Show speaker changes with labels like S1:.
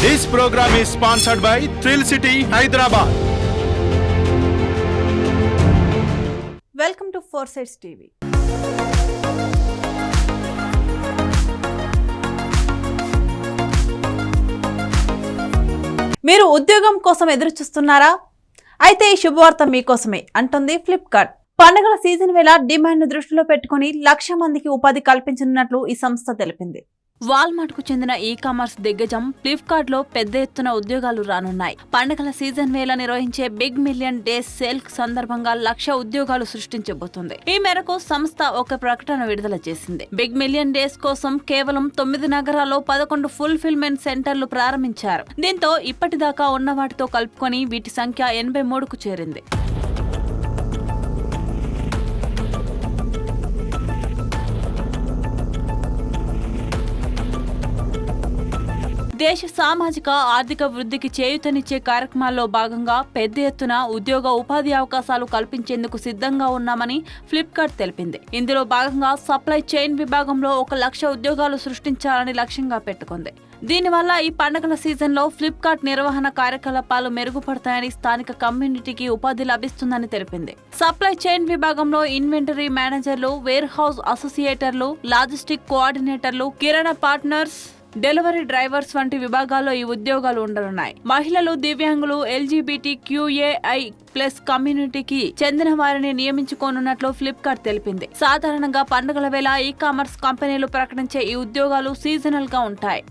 S1: This program is sponsored by thrill city Hyderabad
S2: welcome to four sides TV మీరు ఉద్యోగం కోసం ఎదురు చూస్తున్నారా అయితే ఈ శుభవార్త మీకోసమే అంటుంది ఫ్లిప్కార్ట్ పండుగల సీజన్ వేళ డిమాండ్ను దృష్టిలో పెట్టుకుని లక్ష మందికి ఉపాధి కల్పించనున్నట్లు ఈ సంస్థ తెలిపింది. వాల్మార్ట్కు చెందిన ఈ కామర్స్ దిగ్గజం ఫ్లిప్కార్ట్లో పెద్ద ఎత్తున ఉద్యోగాలు రానున్నాయి. పండుగల సీజన్ వేళ నిర్వహించే బిగ్ మిలియన్ డేస్ సేల్ సందర్భంగా లక్ష ఉద్యోగాలు సృష్టించబోతుంది. ఈ మేరకు సంస్థ ఒక ప్రకటన విడుదల చేసింది. బిగ్ మిలియన్ డేస్ కోసం కేవలం తొమ్మిది నగరాల్లో పదకొండు ఫుల్ఫిల్మెంట్ సెంటర్లు ప్రారంభించారు. దీంతో ఇప్పటిదాకా ఉన్న వాటితో కలుపుకొని వీటి సంఖ్య ఎనభై మూడుకు చేరింది. దేశ సామాజిక ఆర్థిక వృద్ధికి చేయూతనిచ్చే కార్యక్రమాల్లో భాగంగా పెద్ద ఎత్తున ఉద్యోగ ఉపాధి అవకాశాలు కల్పించేందుకు సిద్ధంగా ఉన్నామని ఫ్లిప్కార్ట్ తెలిపింది. ఇందులో భాగంగా సప్లై చైన్ విభాగంలో ఒక లక్ష ఉద్యోగాలు సృష్టించాలని లక్ష్యంగా పెట్టుకుంది. దీనివల్ల ఈ పండుగల సీజన్లో ఫ్లిప్కార్ట్ నిర్వహణ కార్యకలాపాలు మెరుగుపడతాయని స్థానిక కమ్యూనిటీకి ఉపాధి లభిస్తుందని తెలిపింది. సప్లై చైన్ విభాగంలో ఇన్వెంటరీ మేనేజర్లు వేర్ హౌస్ అసోసియేటర్లు లాజిస్టిక్ కోఆర్డినేటర్లు కిరాణా పార్ట్నర్స్ డెలివరీ డ్రైవర్స్ వంటి విభాగాల్లో ఈ ఉద్యోగాలు ఉండనున్నాయి. మహిళలు దివ్యాంగులు ఎల్జీబీటీ క్యూఏఐ ప్లస్ కమ్యూనిటీకి చెందిన వారిని నియమించుకోనున్నట్లు ఫ్లిప్కార్ట్ తెలిపింది. సాధారణంగా పండుగల వేళ ఈ కామర్స్ కంపెనీలు ప్రకటించే ఈ ఉద్యోగాలు సీజనల్గా ఉంటాయి.